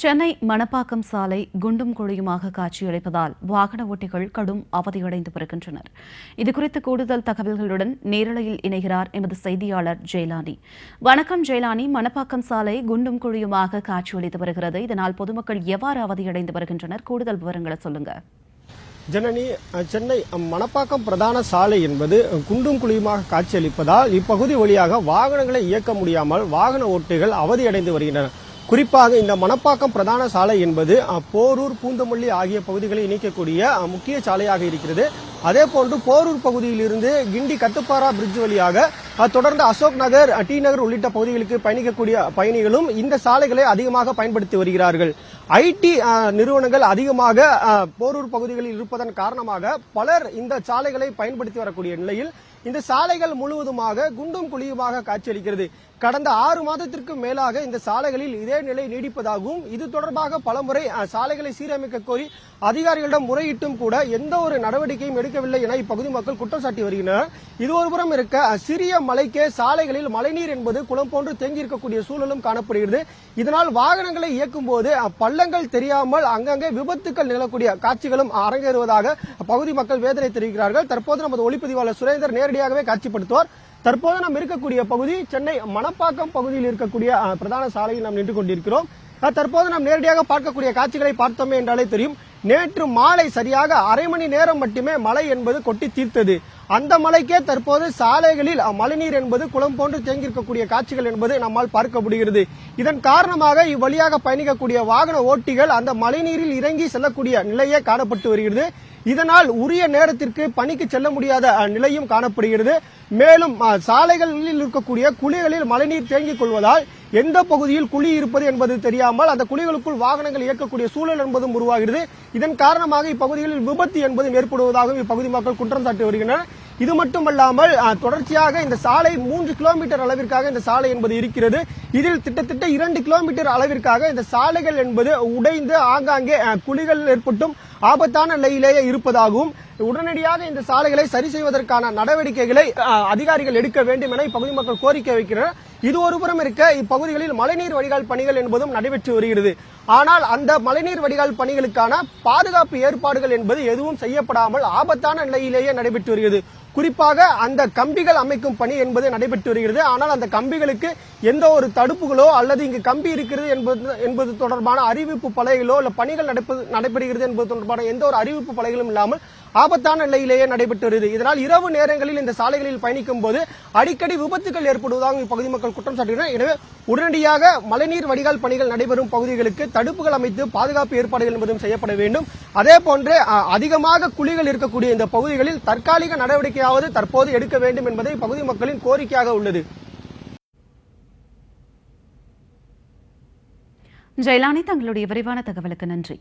சென்னை மணப்பாக்கம் சாலை குண்டும் குழியுமாக காட்சியளிப்பதால் வாகன ஓட்டிகள் கடும் அவதியடைந்து வருகின்றனர். இதுகுறித்து கூடுதல் தகவல்களுடன் நேரலையில் இணைகிறார் எமது செய்தியாளர் ஜெயலானி. வணக்கம் ஜெயலானி. மணப்பாக்கம் சாலை குண்டும் குழியுமாக காட்சியளித்து வருகிறது. இதனால் பொதுமக்கள் எவ்வாறு அவதியடைந்து வருகின்றனர்? கூடுதல் விவரங்களை சொல்லுங்க. ஜனனி சென்னை மணப்பாக்கம் பிரதான சாலை என்பது குண்டும் குழியுமாக காட்சியளிப்பதால் இப்பகுதி வழியாக வாகனங்களை இயக்க முடியாமல் வாகன ஓட்டிகள் அவதியடைந்து வருகின்றனர். குறிப்பாக இந்த மணப்பாக்கம் பிரதான சாலை என்பது போரூர் பூந்தமல்லி ஆகிய பகுதிகளை இணைக்கக்கூடிய முக்கிய சாலையாக இருக்கிறது. அதே போன்று போரூர் பகுதியிலிருந்து கிண்டி கட்டுப்பாரா பிரிட்ஜ் வழியாக தொடர்ந்து அசோக் நகர் டி நகர் உள்ளிட்ட பகுதிகளுக்கு பயணிக்கக்கூடிய பயணிகளும் இந்த சாலைகளை அதிகமாக பயன்படுத்தி வருகிறார்கள். ஐடி நிறுவனங்கள் அதிகமாக போரூர் பகுதிகளில் இருப்பதன் காரணமாக பலர் இந்த சாலைகளை பயன்படுத்தி வரக்கூடிய நிலையில் இந்த சாலைகள் முழுவதுமாக குண்டும் குழியுமாக காட்சியளிக்கிறது. கடந்த ஆறு மாதத்திற்கு மேலாக இந்த சாலைகளில் இதே நிலை நீடிப்பதாகவும் இது தொடர்பாக பலமுறை சாலைகளை சீரமைக்க கோரி அதிகாரிகளிடம் முறையிட்டும் கூட எந்த ஒரு நடவடிக்கையும் எடுக்கவில்லை என இப்பகுதி மக்கள் குற்றம் சாட்டி வருகின்றனர். இது ஒருபுறம் இருக்க சிறிய மலைக்கே சாலைகளில் மழைநீர் என்பது குளம் போன்று தேங்கி இருக்கக்கூடிய சூழலும் காணப்படுகிறது. இதனால் வாகனங்களை இயக்கும் போது பள்ளங்கள் தெரியாமல் அங்கங்கே விபத்துக்கள் நிகழக்கூடிய காட்சிகளும் அரங்கேறுவதாக பகுதி மக்கள் வேதனை தெரிவிக்கிறார்கள். தற்போது நமது ஒளிப்பதிவாளர் சுரேந்தர் நேரடியாகவே காட்சிப்படுத்துவார். தற்போது நாம் இருக்கக்கூடிய பகுதி சென்னை மணப்பாக்கம் பகுதியில் இருக்கக்கூடிய பிரதான சாலையில் நாம் நின்று கொண்டிருக்கிறோம். தற்போது நாம் நேரடியாக பார்க்கக்கூடிய காட்சிகளை பார்த்தோமே என்றாலே தெரியும். நேற்று மாலை சரியாக அரை மணி நேரம் மட்டுமே மழை என்பது கொட்டி தீர்த்தது. அந்த மலைக்கே தற்போது சாலைகளில் மழைநீர் என்பது குளம் போன்று தேங்கியிருக்கக்கூடிய காட்சிகள் என்பது நம்மால் பார்க்க முடிகிறது. இதன் காரணமாக இவ்வழியாக பயணிக்கக்கூடிய வாகன ஓட்டிகள் அந்த மழைநீரில் இறங்கி செல்லக்கூடிய நிலையே காணப்பட்டு வருகிறது. இதனால் உரிய நேரத்திற்கு பணிக்கு செல்ல முடியாத நிலையும் காணப்படுகிறது. மேலும் சாலைகளில் இருக்கக்கூடிய குழிகளில் மழைநீர் தேங்கிக் கொள்வதால் எந்த பகுதியில் குழி இருப்பது என்பது தெரியாமல் அந்த குழிகளுக்குள் வாகனங்கள் இயக்கக்கூடிய சூழல் என்பதும் உருவாகிறது. இதன் காரணமாக இப்பகுதிகளில் விபத்து என்பதும் ஏற்படுவதாகவும் இப்பகுதி மக்கள் குற்றம் சாட்டி வருகின்றனர் இது மட்டுமல்லாமல் தொடர்ச்சியாக இந்த சாலை மூன்று கிலோமீட்டர் அளவிற்காக இந்த சாலை என்பது இருக்கிறது. இதில் திட்டத்திட்ட இரண்டு கிலோமீட்டர் அளவிற்காக இந்த சாலைகள் என்பது உடைந்து ஆங்காங்கே குழிகள் ஏற்பட்டும் ஆபத்தான நிலையிலேயே இருப்பதாகவும் உடனடியாக இந்த சாலைகளை சரி செய்வதற்கான நடவடிக்கைகளை அதிகாரிகள் எடுக்க வேண்டும் என இப்பகுதி மக்கள் கோரிக்கை வைக்கின்றனர் இது ஒருபுறம் இருக்க இப்பகுதிகளில் மழைநீர் வடிகால் பணிகள் என்பதும் நடைபெற்று வருகிறது. ஆனால் அந்த மழைநீர் வடிகால் பணிகளுக்கான பாதுகாப்பு ஏற்பாடுகள் என்பது எதுவும் செய்யப்படாமல் ஆபத்தான நிலையிலேயே நடைபெற்று வருகிறது. குறிப்பாக அந்த கம்பிகள் அமைக்கும் பணி என்பது நடைபெற்று வருகிறது. ஆனால் அந்த கம்பிகளுக்கு எந்த ஒரு தடுப்புகளோ அல்லது இங்கு கம்பி இருக்கிறது என்பது என்பது தொடர்பான அறிவிப்பு பலகைகளோ இல்ல பணிகள் நடப்பது நடைபெறுகிறது என்பது தொடர்பான எந்த ஒரு அறிவிப்பு பலகைகளும் இல்லாமல் ஆபத்தான நிலையிலேயே நடைபெற்று வருது இதனால் இரவு நேரங்களில் இந்த சாலைகளில் பயணிக்கும் போது அடிக்கடி விபத்துகள் ஏற்படுவதாக இப்பகுதி மக்கள் குற்றம் சாட்டுகின்றனர். எனவே உடனடியாக மழைநீர் வடிகால் பணிகள் நடைபெறும் பகுதிகளுக்கு தடுப்புகள் அமைத்து பாதுகாப்பு ஏற்பாடுகள் என்பதும் செய்யப்பட வேண்டும். அதே போன்று அதிகமாக குழிகள் இருக்கக்கூடிய இந்த பகுதிகளில் தற்காலிக நடவடிக்கையாவது தற்போது எடுக்க வேண்டும் என்பதை பகுதி மக்களின் கோரிக்கையாக உள்ளது. ஜெயலானி தங்களுடைய விரிவான தகவலுக்கு நன்றி.